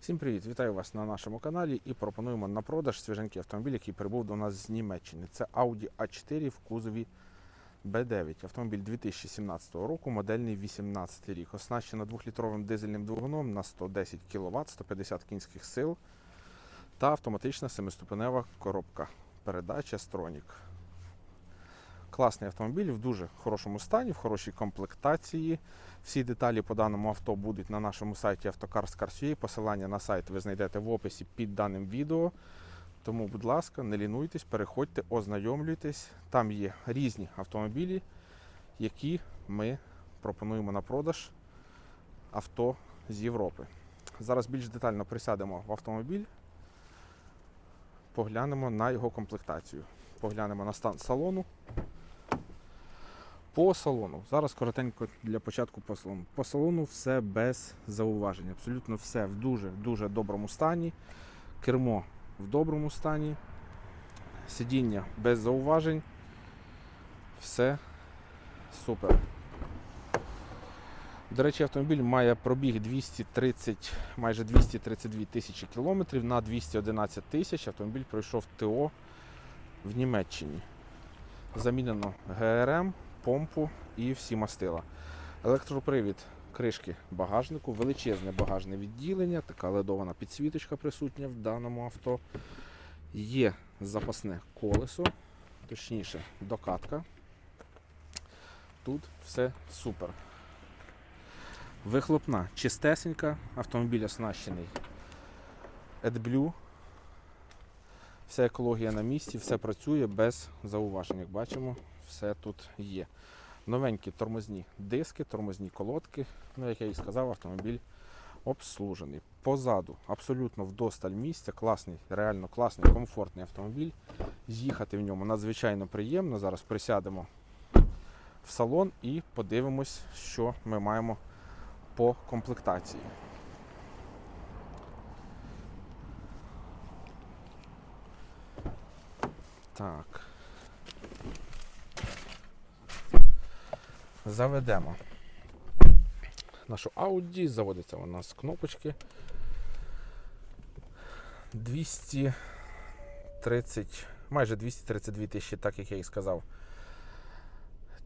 Всім привіт! Вітаю вас на нашому каналі і пропонуємо на продаж свіженький автомобіль, який прибув до нас з Німеччини. Це Audi A4 в кузові B9. Автомобіль 2017 року, модельний 18 рік. Оснащено 2-літровим дизельним двигуном на 110 кВт, 150 кінських сил та автоматична семиступенева коробка передача Stronік. Класний автомобіль в дуже хорошому стані, в хорошій комплектації. Всі деталі по даному авто будуть на нашому сайті Автокарс Посилання на сайт ви знайдете в описі під даним відео. Тому, будь ласка, не лінуйтесь, переходьте, ознайомлюйтесь. Там є різні автомобілі, які ми пропонуємо на продаж авто з Європи. Зараз більш детально присядемо в автомобіль, поглянемо на його комплектацію, поглянемо на стан салону. По салону. Зараз коротенько для початку по салону. По салону все без зауважень. Абсолютно все в дуже-дуже доброму стані. Кермо в доброму стані. Сидіння без зауважень. Все супер. До речі, автомобіль має пробіг 230, майже 232 тисячі кілометрів на 211 тисяч. Автомобіль пройшов ТО в Німеччині. Замінено ГРМ, помпу і всі мастила. Електропривід кришки багажнику, величезне багажне відділення, така ледована підсвіточка присутня в даному авто. Є запасне колесо, точніше докатка. Тут все супер. Вихлопна чистесенька, автомобіль оснащений AdBlue. Вся екологія на місці, все працює без зауважень. Як бачимо, все тут є. Новенькі тормозні диски, тормозні колодки. Ну, як я і сказав, автомобіль обслужений. Позаду абсолютно вдосталь місця. Класний, реально класний, комфортний автомобіль. Їхати в ньому надзвичайно приємно. Зараз присядемо в салон і подивимось, що ми маємо по комплектації. Так. Заведемо нашу Audi. Заводиться вона з кнопочки. 230, майже 232 тисячі, так як я і сказав,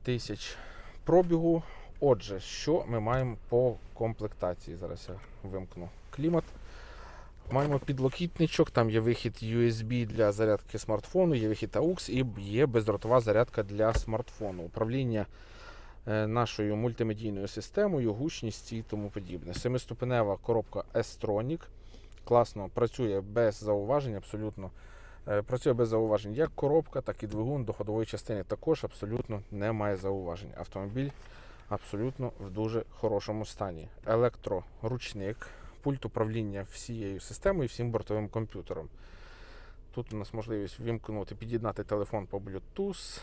тисяч пробігу. Отже, що ми маємо по комплектації? Зараз я вимкну клімат. Маємо підлокітничок, там є вихід USB для зарядки смартфону, є вихід AUX і є бездротова зарядка для смартфону. Управління нашою мультимедійною системою, гучність і тому подібне. Семиступенева коробка S-Tronic. Класно працює без зауважень, абсолютно. Е, Працює без зауважень як коробка, так і двигун до ходової частини також абсолютно немає зауважень. Автомобіль абсолютно в дуже хорошому стані. Електроручник, пульт управління всією системою, всім бортовим комп'ютером. Тут у нас можливість вимкнути, під'єднати телефон по Bluetooth.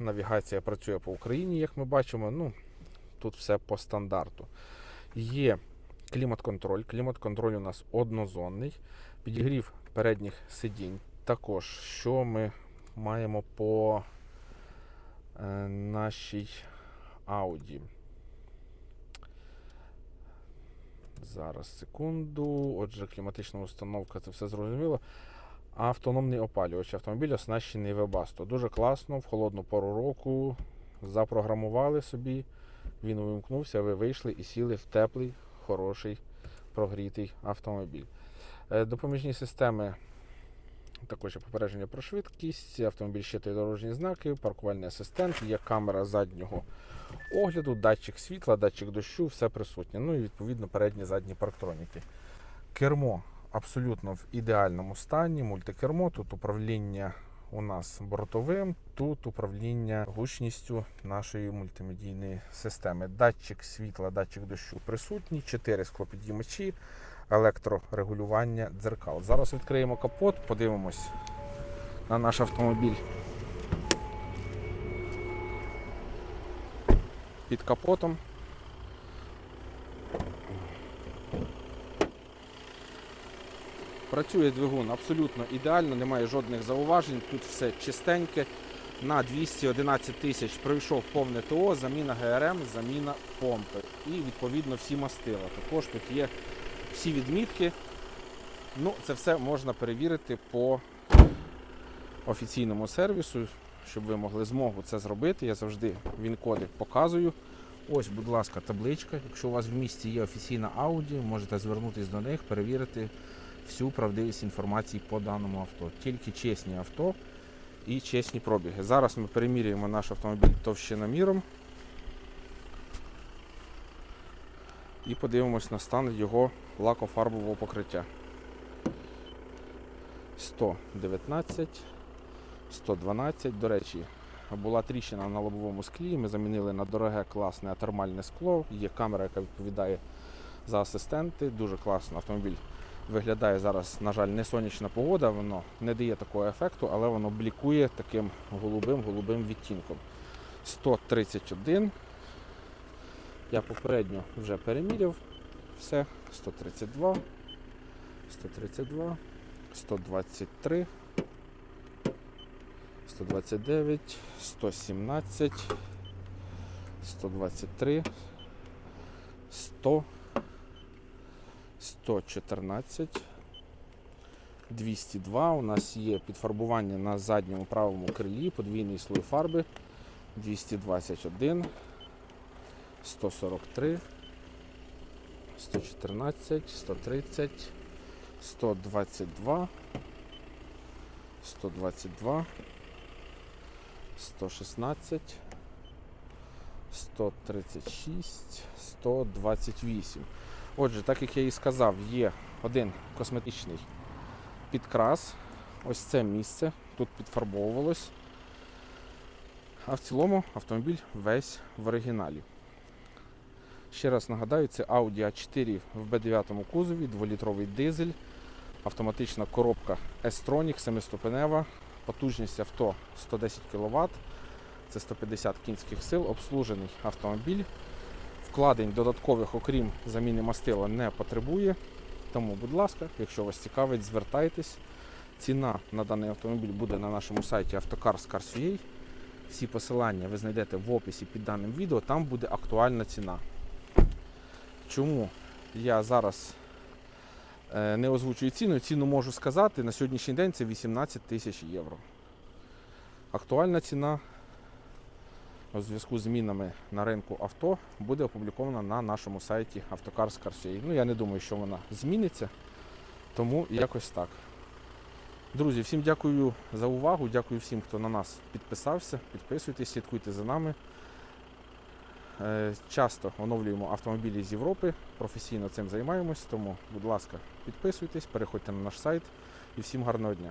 Навігація працює по Україні, як ми бачимо. Ну, тут все по стандарту. Є клімат-контроль. Клімат-контроль у нас однозонний. Підігрів передніх сидінь. Також, що ми маємо по е, нашій Audi. Зараз секунду. Отже, кліматична установка, це все зрозуміло. Автономний опалювач. Автомобіль оснащений Webasto. Дуже класно, в холодну пору року запрограмували собі. Він увімкнувся, ви вийшли і сіли в теплий, хороший, прогрітий автомобіль. Е, Допоміжні системи також попередження про швидкість, автомобіль щитує дорожні знаки, паркувальний асистент, є камера заднього огляду, датчик світла, датчик дощу, все присутнє. Ну і відповідно передні задні парктроніки. Кермо абсолютно в ідеальному стані, мультикермо, тут управління у нас бортовим, тут управління гучністю нашої мультимедійної системи. Датчик світла, датчик дощу присутній, 4 склопідіймачі, електрорегулювання дзеркал. Зараз відкриємо капот, подивимось на наш автомобіль. Під капотом. Працює двигун абсолютно ідеально, немає жодних зауважень. Тут все чистеньке. На 211 тисяч пройшов повне ТО, заміна ГРМ, заміна помпи. І відповідно всі мастила. Також тут є всі відмітки Ну, це все можна перевірити по офіційному сервісу, щоб ви могли змогу це зробити. Я завжди він-коди показую. Ось, будь ласка, табличка. Якщо у вас в місті є офіційна Audi, можете звернутися до них, перевірити всю правдивість інформації по даному авто. Тільки чесні авто і чесні пробіги. Зараз ми перемірюємо наш автомобіль товщиноміром і подивимось на стан його лакофарбового покриття. 119, 112. До речі, була тріщина на лобовому склі. Ми замінили на дороге класне термальне скло. Є камера, яка відповідає за асистенти. Дуже класно автомобіль виглядає зараз, на жаль, не сонячна погода, воно не дає такого ефекту, але воно блікує таким голубим голубим відтінком. 131. Я попередньо вже переміряв все. 132, 132, 123, 129, 117, 123, 100, 114, 202. У нас є підфарбування на задньому правому крилі, подвійний слой фарби. 221, 143, 114, 130, 122, 122, 116, 136, 128. Отже, так як я і сказав, є один косметичний підкрас. Ось це місце. Тут підфарбовувалось. А в цілому автомобіль весь в оригіналі. Ще раз нагадаю, це Audi A4 в B9 кузові, 2-літровий дизель, автоматична коробка S-Tronic 7-ступенева, потужність авто 110 кВт, це 150 кінських сил, обслужений автомобіль. Вкладень додаткових, окрім заміни мастила, не потребує. Тому, будь ласка, якщо вас цікавить, звертайтесь. Ціна на даний автомобіль буде на нашому сайті Автокарс.Cars.ua. Всі посилання ви знайдете в описі під даним відео, там буде актуальна ціна. Чому я зараз е, не озвучую ціну? Ціну можу сказати, на сьогоднішній день це 18 тисяч євро. Актуальна ціна у зв'язку з змінами на ринку авто буде опублікована на нашому сайті Автокарс.Cars.ua. Ну, я не думаю, що вона зміниться, тому якось так. Друзі, всім дякую за увагу. Дякую всім, хто на нас підписався. Підписуйтесь, слідкуйте за нами. Е, Часто оновлюємо автомобілі з Європи, професійно цим займаємось, тому, будь ласка, підписуйтесь, переходьте на наш сайт і всім гарного дня.